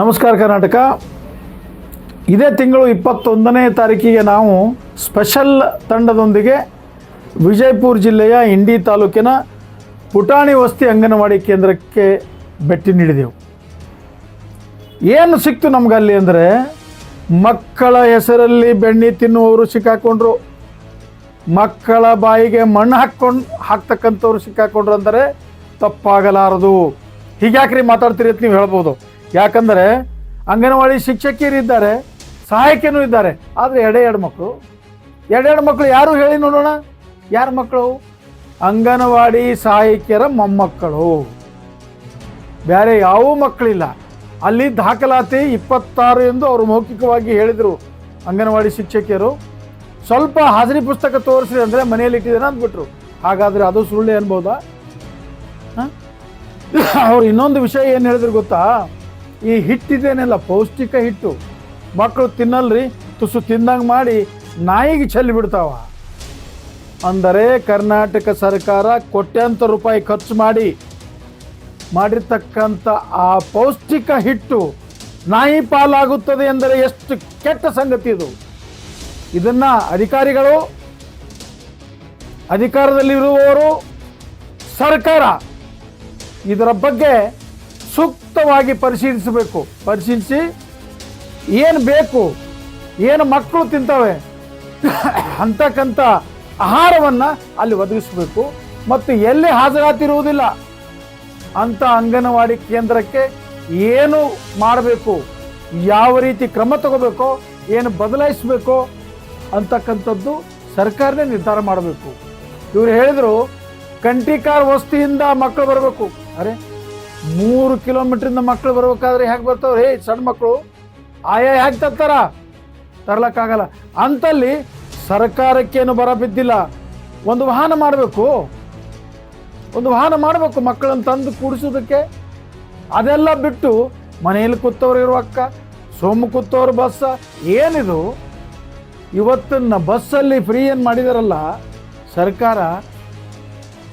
ನಮಸ್ಕಾರ ಕರ್ನಾಟಕ. ಇದೇ ತಿಂಗಳು ಇಪ್ಪತ್ತೊಂದನೇ ತಾರೀಕಿಗೆ ನಾವು ಸ್ಪೆಷಲ್ ತಂಡದೊಂದಿಗೆ ವಿಜಯಪುರ ಜಿಲ್ಲೆಯ ಇಂಡಿ ತಾಲೂಕಿನ ಪುಟಾಣಿ ವಸ್ತಿ ಅಂಗನವಾಡಿ ಕೇಂದ್ರಕ್ಕೆ ಭೇಟಿ ನೀಡಿದೆವು. ಏನು ಸಿಕ್ತು ನಮಗಲ್ಲಿ ಅಂದರೆ ಮಕ್ಕಳ ಹೆಸರಲ್ಲಿ ಬೆಣ್ಣೆ ತಿನ್ನುವವರು ಸಿಕ್ಕಾಕೊಂಡ್ರು. ಮಕ್ಕಳ ಬಾಯಿಗೆ ಮಣ್ಣು ಹಾಕ್ಕೊಂಡು ಹಾಕ್ತಕ್ಕಂಥವ್ರು ಸಿಕ್ಕಾಕೊಂಡ್ರು ಅಂದರೆ ತಪ್ಪಾಗಲಾರದು. ಹೀಗ್ಯಾಕ್ರಿ ಮಾತಾಡ್ತೀರಿ ಅಂತ ನೀವು ಹೇಳ್ಬೋದು. ಯಾಕಂದರೆ ಅಂಗನವಾಡಿ ಶಿಕ್ಷಕಿಯರಿದ್ದಾರೆ ಸಹಾಯಕಿಯೂ ಇದ್ದಾರೆ, ಆದರೆ ಎಡೆ ಎರಡು ಮಕ್ಕಳು. ಎರಡೆರಡು ಮಕ್ಕಳು ಯಾರು ಹೇಳಿ ನೋಡೋಣ? ಯಾರ ಮಕ್ಕಳು? ಅಂಗನವಾಡಿ ಸಹಾಯಕಿಯರ ಮೊಮ್ಮಕ್ಕಳು. ಬೇರೆ ಯಾವ ಮಕ್ಕಳಿಲ್ಲ. ಅಲ್ಲಿ ದಾಖಲಾತಿ ಇಪ್ಪತ್ತಾರು ಎಂದು ಅವರು ಮೌಖಿಕವಾಗಿ ಹೇಳಿದರು ಅಂಗನವಾಡಿ ಶಿಕ್ಷಕಿಯರು. ಸ್ವಲ್ಪ ಹಾಜರಿ ಪುಸ್ತಕ ತೋರಿಸಿದೆ ಅಂದರೆ ಮನೆಯಲ್ಲಿ ಇಟ್ಟಿದ್ದಾರೆ ಅಂದ್ಬಿಟ್ರು. ಹಾಗಾದರೆ ಅದು ಸುಳ್ಳು ಅನ್ಬೋದಾ? ಅವ್ರು ಇನ್ನೊಂದು ವಿಷಯ ಏನು ಹೇಳಿದ್ರು ಗೊತ್ತಾ? ಈ ಹಿಟ್ಟಿದೇನೆಲ್ಲ ಪೌಷ್ಟಿಕ ಹಿಟ್ಟು. ಮಕ್ಕಳು ತಿನ್ನಲ್ರಿ, ತುಸು ತಿಂದಂಗೆ ಮಾಡಿ ನಾಯಿಗೆ ಚೆಲ್ಲಿ ಬಿಡ್ತಾವ. ಅಂದರೆ ಕರ್ನಾಟಕ ಸರ್ಕಾರ ಕೋಟ್ಯಾಂತರ ರೂಪಾಯಿ ಖರ್ಚು ಮಾಡಿ, ಮಾಡಿರ್ತಕ್ಕಂಥ ಆ ಪೌಷ್ಟಿಕ ಹಿಟ್ಟು ನಾಯಿ ಪಾಲಾಗುತ್ತದೆ ಎಂದರೆ ಎಷ್ಟು ಕೆಟ್ಟ ಸಂಗತಿ ಇದು. ಇದನ್ನ ಅಧಿಕಾರಿಗಳು ಅಧಿಕಾರದಲ್ಲಿರುವವರು ಸರ್ಕಾರ ಇದರ ಬಗ್ಗೆ ಸೂಕ್ತವಾಗಿ ಪರಿಶೀಲಿಸಬೇಕು. ಪರಿಶೀಲಿಸಿ ಏನು ಬೇಕು, ಏನು ಮಕ್ಕಳು ತಿಂತವೆ, ಅಂತಕ್ಕಂಥ ಆಹಾರವನ್ನು ಅಲ್ಲಿ ಒದಗಿಸಬೇಕು. ಮತ್ತು ಎಲ್ಲಿ ಹಾಜರಾತಿರುವುದಿಲ್ಲ ಅಂತ ಅಂಗನವಾಡಿ ಕೇಂದ್ರಕ್ಕೆ ಏನು ಮಾಡಬೇಕು, ಯಾವ ರೀತಿ ಕ್ರಮ ತಗೋಬೇಕೋ, ಏನು ಬದಲಾಯಿಸಬೇಕೋ ಅಂತಕ್ಕಂಥದ್ದು ಸರ್ಕಾರನೇ ನಿರ್ಧಾರ ಮಾಡಬೇಕು. ಇವರು ಹೇಳಿದರು ಕಂಟಿಕಾರ್ ವಸ್ತಿಯಿಂದ ಮಕ್ಕಳು ಬರಬೇಕು. ಅರೆ ಮೂರು ಕಿಲೋಮೀಟ್ರಿಂದ ಮಕ್ಕಳು ಬರ್ಬೇಕಾದ್ರೆ ಹೇಗೆ ಬರ್ತಾವ್ರು? ಹೇ ಸಣ್ಣ ಮಕ್ಕಳು ಆಯಾ, ಹೇಗೆ ತರ್ತಾರ? ತರ್ಲಕ್ಕಾಗಲ್ಲ. ಅಂತಲ್ಲಿ ಸರ್ಕಾರಕ್ಕೇನು ಬರ ಬಿದ್ದಿಲ್ಲ. ಒಂದು ವಾಹನ ಮಾಡಬೇಕು. ಒಂದು ವಾಹನ ಮಾಡಬೇಕು ಮಕ್ಕಳನ್ನು ತಂದು ಕೂಡಿಸೋದಕ್ಕೆ. ಅದೆಲ್ಲ ಬಿಟ್ಟು ಮನೆಯಲ್ಲಿ ಕೂತವ್ರು ಇರುವಕ್ಕ ಸೋಮು ಕೂತವ್ರ ಬಸ್ಸ. ಏನಿದು? ಇವತ್ತನ್ನ ಬಸ್ಸಲ್ಲಿ ಫ್ರೀ ಏನು ಮಾಡಿದಾರಲ್ಲ, ಸರ್ಕಾರ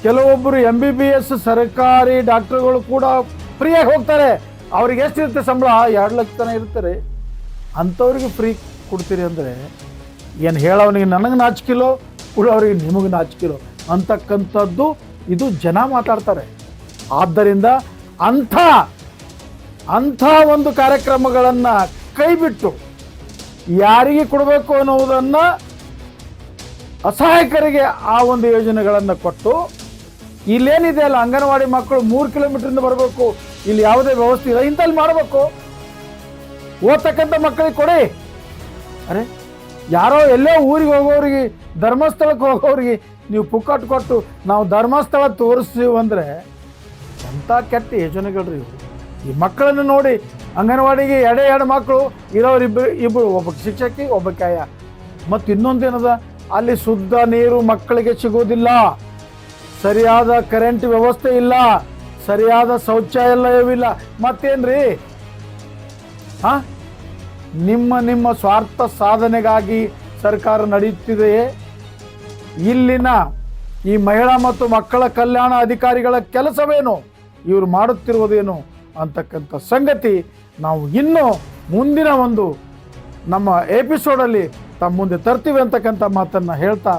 ಕೆಲವೊಬ್ಬರು ಎಂ ಬಿ ಬಿ ಎಸ್ ಸರ್ಕಾರಿ ಡಾಕ್ಟರ್ಗಳು ಕೂಡ ಫ್ರೀಯಾಗಿ ಹೋಗ್ತಾರೆ. ಅವ್ರಿಗೆ ಎಷ್ಟಿರುತ್ತೆ ಸಂಬಳ? ಎರಡು ಲಕ್ಷ ತನಕ ಇರ್ತಾರೆ ಅಂಥವ್ರಿಗೆ ಫ್ರೀ ಕೊಡ್ತೀರಿ ಅಂದರೆ ಏನು ಹೇಳೋವನಿಗೆ ನನಗೆ ನಾಚಿಕಿಲೋ ಕೊಡೋರಿಗೆ ನಿಮಗೆ ನಾಚಿಕಿಲೋ. ಅಂತಕ್ಕಂಥದ್ದು ಇದು ಜನ ಮಾತಾಡ್ತಾರೆ. ಆದ್ದರಿಂದ ಅಂಥ ಅಂಥ ಒಂದು ಕಾರ್ಯಕ್ರಮಗಳನ್ನು ಕೈಬಿಟ್ಟು ಯಾರಿಗೆ ಕೊಡಬೇಕು ಅನ್ನುವುದನ್ನು ಅಸಹಾಯಕರಿಗೆ ಆ ಒಂದು ಯೋಜನೆಗಳನ್ನು ಕೊಟ್ಟು ಇಲ್ಲೇನಿದೆ ಅಲ್ಲ? ಅಂಗನವಾಡಿ ಮಕ್ಕಳು ಮೂರು ಕಿಲೋಮೀಟ್ರಿಂದ ಬರಬೇಕು. ಇಲ್ಲಿ ಯಾವುದೇ ವ್ಯವಸ್ಥೆ ಇಲ್ಲ. ಇಂಥಲ್ಲಿ ಮಾಡಬೇಕು. ಓದ್ತಕ್ಕಂಥ ಮಕ್ಕಳಿಗೆ ಕೊಡಿ. ಅರೆ, ಯಾರೋ ಎಲ್ಲೋ ಊರಿಗೆ ಹೋಗೋರಿಗೆ, ಧರ್ಮಸ್ಥಳಕ್ಕೆ ಹೋಗೋರಿಗೆ ನೀವು ಪುಕ್ಕಟ್ಟು ಕೊಟ್ಟು ನಾವು ಧರ್ಮಸ್ಥಳ ತೋರಿಸ್ತೀವಿ ಅಂದರೆ ಎಂಥ ಕೆಟ್ಟ ಯೋಜನೆಗಳ್ರಿ ಇವರು. ಈ ಮಕ್ಕಳನ್ನು ನೋಡಿ ಅಂಗನವಾಡಿಗೆ ಎಡೆ ಎರಡು ಮಕ್ಕಳು ಇರೋರು ಇಬ್ಬರು ಇಬ್ಬರು ಒಬ್ಬ ಶಿಕ್ಷಕಿ, ಒಬ್ಬ ಕಾಯ ಮತ್ತು ಇನ್ನೊಂದೇನದ? ಅಲ್ಲಿ ಶುದ್ಧ ನೀರು ಮಕ್ಕಳಿಗೆ ಸಿಗೋದಿಲ್ಲ ಸರಿಯಾದ ಕರೆಂಟ್ ವ್ಯವಸ್ಥೆ ಇಲ್ಲ, ಸರಿಯಾದ ಶೌಚಾಲಯವಿಲ್ಲ ಮತ್ತೇನ್ರಿ? ಹಾ? ನಿಮ್ಮ ನಿಮ್ಮ ಸ್ವಾರ್ಥ ಸಾಧನೆಗಾಗಿ ಸರ್ಕಾರ ನಡೆಯುತ್ತಿದೆಯೇ? ಇಲ್ಲಿನ ಈ ಮಹಿಳಾ ಮತ್ತು ಮಕ್ಕಳ ಕಲ್ಯಾಣ ಅಧಿಕಾರಿಗಳ ಕೆಲಸವೇನು? ಇವರು ಮಾಡುತ್ತಿರುವುದೇನು? ಅಂತಕ್ಕಂಥ ಸಂಗತಿ ನಾವು ಇನ್ನೂ ಮುಂದಿನ ಒಂದು ನಮ್ಮ ಎಪಿಸೋಡಲ್ಲಿ ತಮ್ಮ ಮುಂದೆ ತರ್ತೀವಿ ಅಂತಕ್ಕಂಥ ಮಾತನ್ನು ಹೇಳ್ತಾ